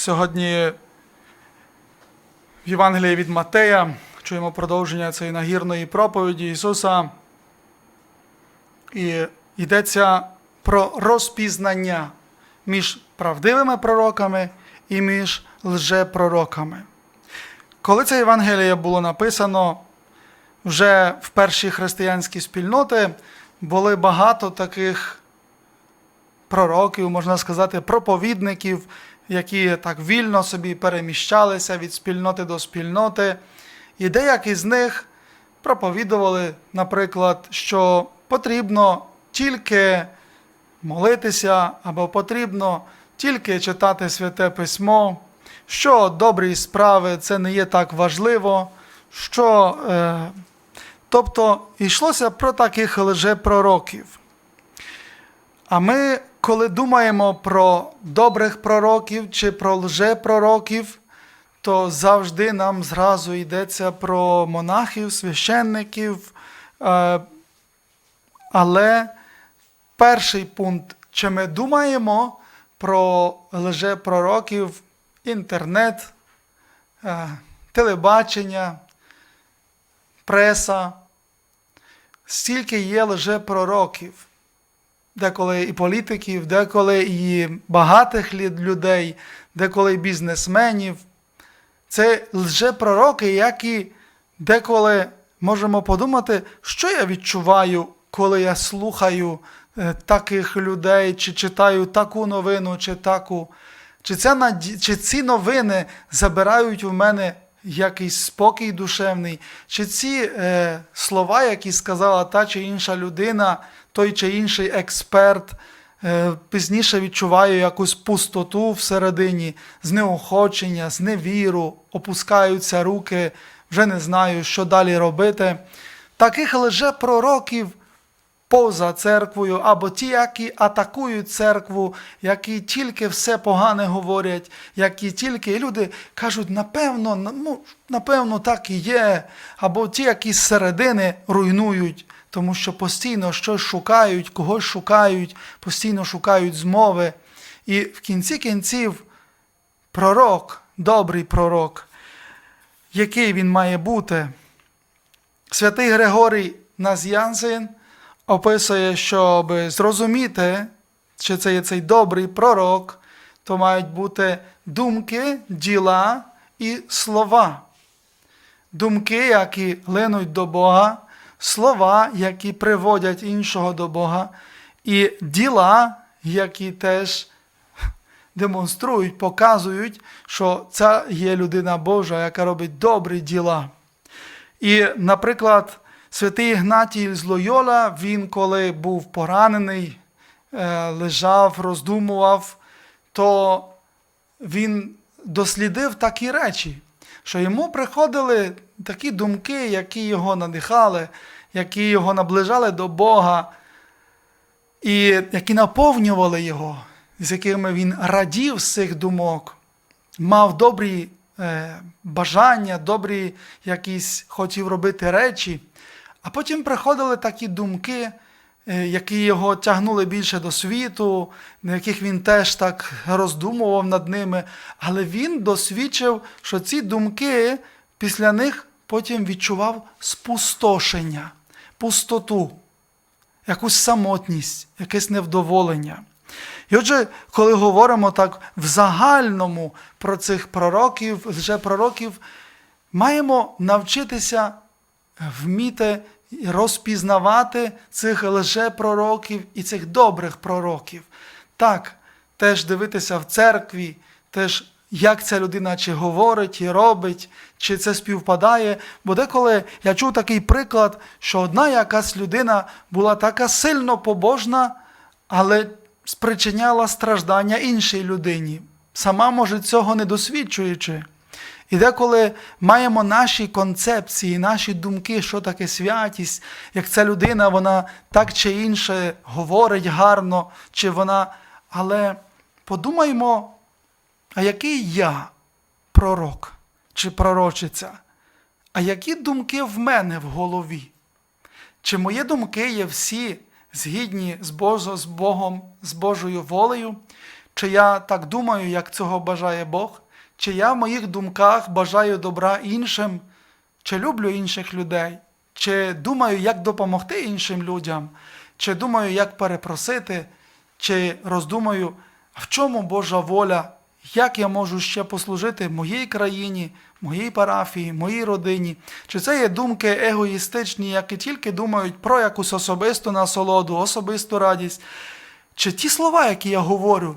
Сьогодні в Євангелії від Матея чуємо продовження цієї нагірної проповіді Ісуса. І йдеться про розпізнання між правдивими пророками і між лжепророками. Коли це Євангеліє було написано, вже в перші християнські спільноти були багато таких пророків, можна сказати, проповідників, які так вільно собі переміщалися від спільноти до спільноти. І деякі з них проповідували, наприклад, що потрібно тільки молитися, або потрібно тільки читати святе письмо, що добрі справи це не є так важливо, що. Е, тобто йшлося про таких лжепророків. А ми, коли думаємо про добрих пророків чи про лжепророків, то завжди нам зразу йдеться про монахів, священників. Е, Але перший пункт, чи ми думаємо про лжепророків, інтернет, е, телебачення, преса, стільки є лжепророків деколи і політиків, деколи і багатих людей, деколи і бізнесменів. Це лжепророки, які деколи можемо подумати, що я відчуваю, коли я слухаю е, таких людей, чи читаю таку новину, чи таку. Чи, ця, чи ці новини забирають у мене якийсь спокій душевний, чи ці е, слова, які сказала та чи інша людина, той чи інший експерт, е, пізніше відчуваю якусь пустоту всередині, знеохочення, зневіру, опускаються руки, вже не знаю, що далі робити. Таких лжепророків поза церквою, або ті, які атакують церкву, які тільки все погане говорять, які тільки люди кажуть, напевно, ну, напевно, так і є, або ті, які з середини руйнують, тому що постійно щось шукають, когось шукають, постійно шукають змови. І в кінці кінців пророк, добрий пророк, який він має бути. Святий Григорій Наз'янзин описує, щоб зрозуміти, чи це є цей добрий пророк, то мають бути думки, діла і слова. Думки, які линуть до Бога, слова, які приводять іншого до Бога, і діла, які теж демонструють, показують, що це є людина Божа, яка робить добрі діла. І, наприклад, святий Ігнатій з Лойола, він, коли був поранений, е, лежав, роздумував, то він дослідив такі речі, що йому приходили такі думки, які його надихали, які його наближали до Бога, і які наповнювали його, з якими він радів з цих думок, мав добрі е, бажання, добрі якісь хотів робити речі. А потім приходили такі думки, е, які його тягнули більше до світу, на яких він теж так роздумував над ними. Але він досвідчив, що ці думки після них потім відчував спустошення, пустоту, якусь самотність, якесь невдоволення. І отже, коли говоримо так в загальному про цих пророків, лжепророків, маємо навчитися вміти розпізнавати цих лжепророків і цих добрих пророків. Так, теж дивитися в церкві, теж як ця людина чи говорить, і робить, чи це співпадає. Бо деколи я чув такий приклад, що одна якась людина була така сильно побожна, але спричиняла страждання іншій людині, сама може цього не досвідчуючи. І деколи маємо наші концепції, наші думки, що таке святість, як ця людина, вона так чи інше говорить гарно, чи вона. Але подумаймо, а який я пророк чи пророчиця? А які думки в мене в голові? Чи мої думки є всі згідні з, Богом, з Божою волею? чи я так думаю, як цього бажає Бог, чи я в моїх думках бажаю добра іншим, чи люблю інших людей, чи думаю, як допомогти іншим людям, чи думаю, як перепросити, чи роздумаю, в чому Божа воля, як я можу ще послужити моїй країні, моїй парафії, моїй родині. Чи це є думки егоїстичні, які тільки думають про якусь особисту насолоду, особисту радість? Чи ті слова, які я говорю,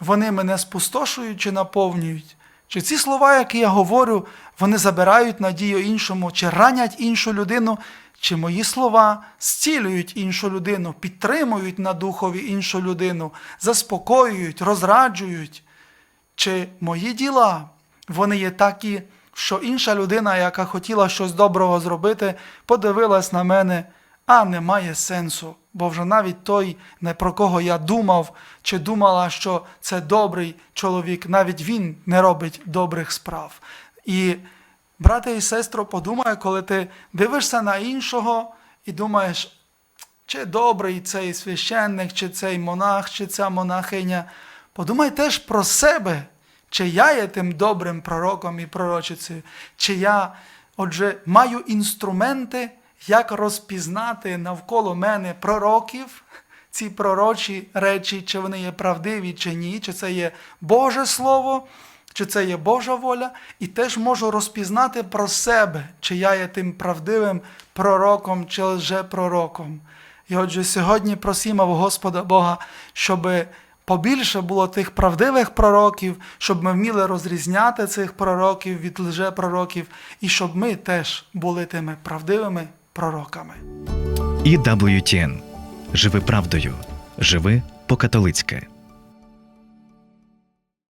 вони мене спустошують чи наповнюють? Чи ці слова, які я говорю, вони забирають надію іншому, чи ранять іншу людину, чи мої слова зцілюють іншу людину, підтримують на духові іншу людину, заспокоюють, розраджують? Чи мої діла, вони є такі, що інша людина, яка хотіла щось доброго зробити, подивилась на мене, а немає сенсу, бо вже навіть той, не про кого я думав, чи думала, що це добрий чоловік, навіть він не робить добрих справ. І, брате і сестро, подумай, коли ти дивишся на іншого і думаєш, чи добрий цей священник, чи цей монах, чи ця монахиня. Подумай теж про себе, чи я є тим добрим пророком і пророчицею, чи я, отже, маю інструменти, як розпізнати навколо мене пророків, ці пророчі речі, чи вони є правдиві, чи ні, чи це є Боже Слово, чи це є Божа воля, і теж можу розпізнати про себе, чи я є тим правдивим пророком чи лжепророком. І отже, сьогодні просимо в Господа Бога, щоб побільше було тих правдивих пророків, щоб ми вміли розрізняти цих пророків від лжепророків, і щоб ми теж були тими правдивими пророками. EWTN. Живи правдою. Живи по-католицьки.